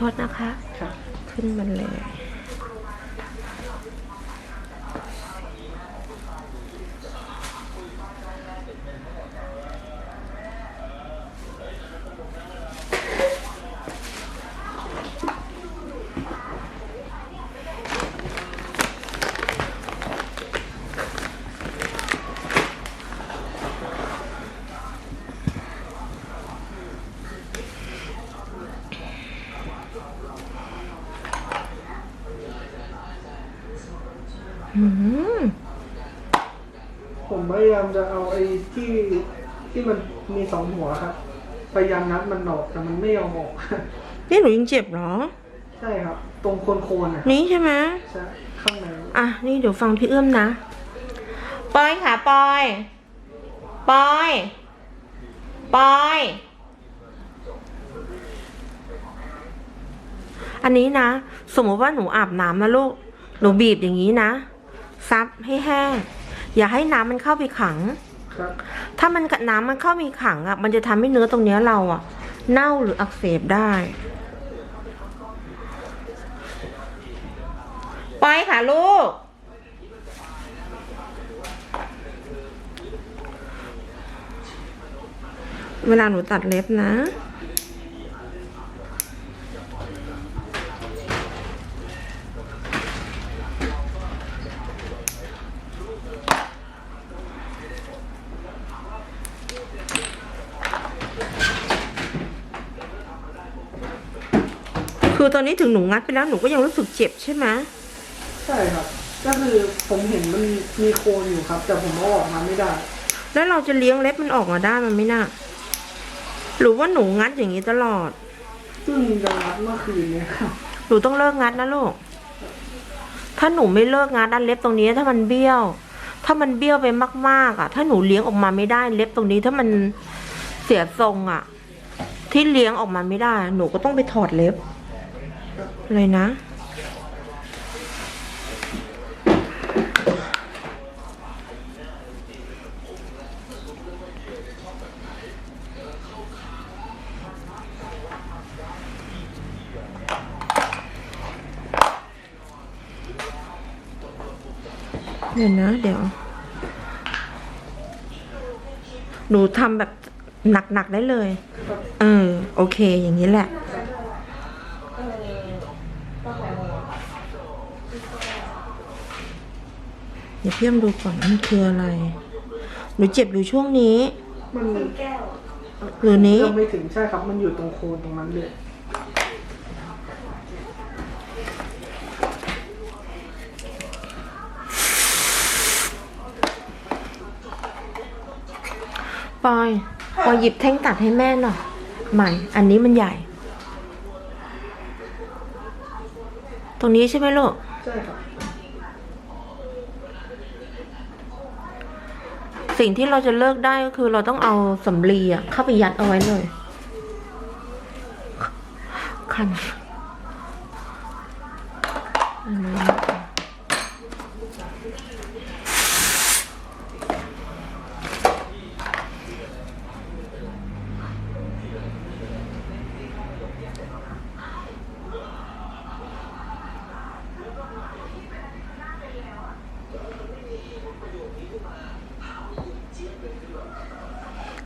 ทษนะคะครับขึ้นมันเลย ผมพยายามจะเอาไอ้ที่ที่มันมีสองหัวครับ พยายามนัดมันออกแต่มันไม่ยอมออก นี่หนูยังเจ็บเหรอ ใช่ครับ ตรงโคนโคนๆนะนี่ใช่ไหมใช่ข้างในอะ นี่เดี๋ยวฟังพี่เอื้อมนะ ปอยค่ะปอย ปอย ปอย อันนี้นะ สมมติว่าหนูอาบน้ำนะลูก หนูบีบอย่างนี้นะ ซับให้แห้ง อย่าให้น้ำมันเข้าไปขังครับถ้ามันน้ำมันเข้ามีขังอะ มันจะทำให้เนื้อตรงเนี้ยเราอะ เน่าหรืออักเสบได้ปอยค่ะลูก เวลาหนูตัดเล็บนะ ตอนนี้ถึงหนูงัดไปแล้วหนูก็ยังรู้สึกเจ็บใช่ไหมใช่ครับ ก็คือผมเห็นมันมีโคนอยู่ครับ แต่ผมเอาออกมาไม่ได้ แล้วเราจะเลี้ยงเล็บมันออกมาได้มันไม่น่าหรือว่าหนูงัดอย่างนี้ตลอดซึ่งจะนัดเมื่อคืนเนี้ครับหนูต้องเลิกงัดนะลูก ถ้าหนูไม่เลิกงัดด้านเล็บตรงนี้ถ้ามันเบี้ยว ถ้ามันเบี้ยวไปมาก ๆ อะ ถ้าหนูเลี้ยงออกมาไม่ได้เล็บตรงนี้ถ้ามันเสียทรงอะ ที่เลี้ยงออกมาไม่ได้ หนูก็ต้องไปถอดเล็บ เลยนะ เดี๋ยวนะ เดี๋ยว หนูทำแบบหนักๆได้เลย เออ โอเค อย่างนี้แหละ เดี๋ยวพี่ยมดูก่อนมันคืออะไร หนูเจ็บอยู่ช่วงนี้ มันหรือนี้ ยังไม่ถึงใช่ครับ มันอยู่ตรงโคนตรงนั้นเลย ปอย ปอยหยิบแท่งตัดให้แม่หน่อย ใหม่ อันนี้มันใหญ่ ตรงนี้ใช่ไหมลูก ใช่ครับ สิ่งที่เราจะเลิกได้ก็คือเราต้องเอาสำลีอะเข้าไปยัดเอาไว้เลยคันอันนี้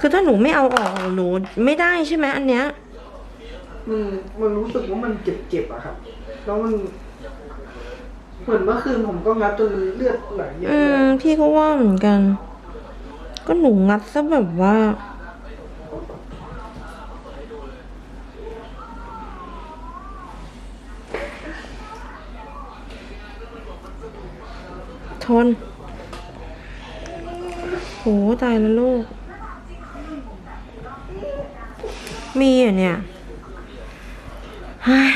คือถ้าหนูไม่เอาออกหนูไม่ได้ใช่ไหมอันเนี้ย มันมันรู้สึกว่ามันเจ็บๆอะครับ แล้วมัน เหมือนเมื่อคืนผมก็งัดจนเลือดไหลเยอะอืเลมยพี่ก็ว่าเหมือนกัน ก็หนูงัดซะแบบว่า ทนโหตายแล้วลูก มีอะเนี่ยฮ้ย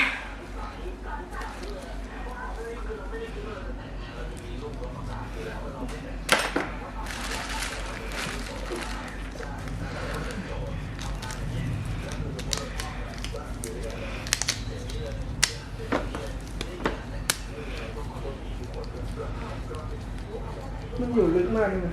มันอยู่ลึกมากเลย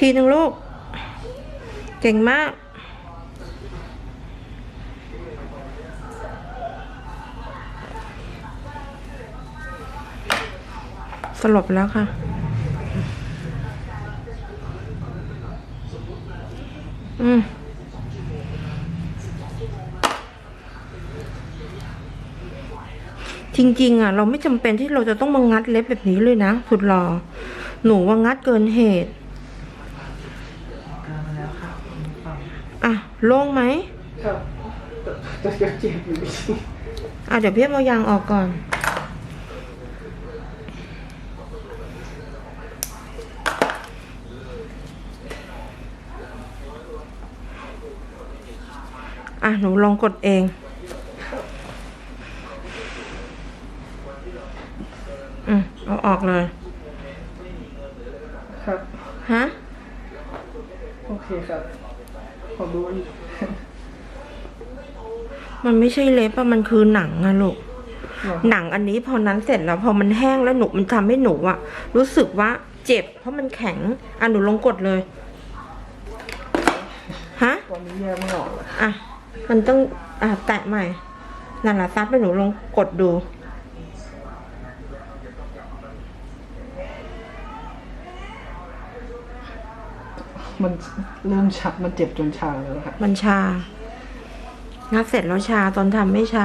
ทีหนึ่งลูก เก่งมาก สลบแล้วค่ะ อืมจริงๆอะเราไม่จำเป็นที่เราจะต้องมางัดเล็บแบบนี้เลยนะสุดหรอหนูว่างัดเกินเหตุ กลางมาแล้วครับฟัง อะโล่งไหมครับแต่แต่จะเจ็บอยู่ดีอะเดี๋ยวพี่เอายางออกก่อน อะหนูลองกดเองอืมเอาออกเลย ครับ ฮะ โอเคครับขอดูอีกมันไม่ใช่เล็บอะมันคือหนังอะลูกหน่อยหนังอันนี้พอนั้นเสร็จแล้ว พอมันแห้งแล้วหนูมันทำให้หนูอะรู้สึกว่าเจ็บ เพราะมันแข็งอะหนูลองกดเลย ฮะตอนนี้แยกไม่ออกเลยอะ มันต้องอะแตะใหม่นั่นแหละซับไปหนูลองกดดู มันเริ่มชักมันเจ็บจนชาแล้วค่ะ มันชา งักเสร็จแล้วชาตอนทำไม่ชา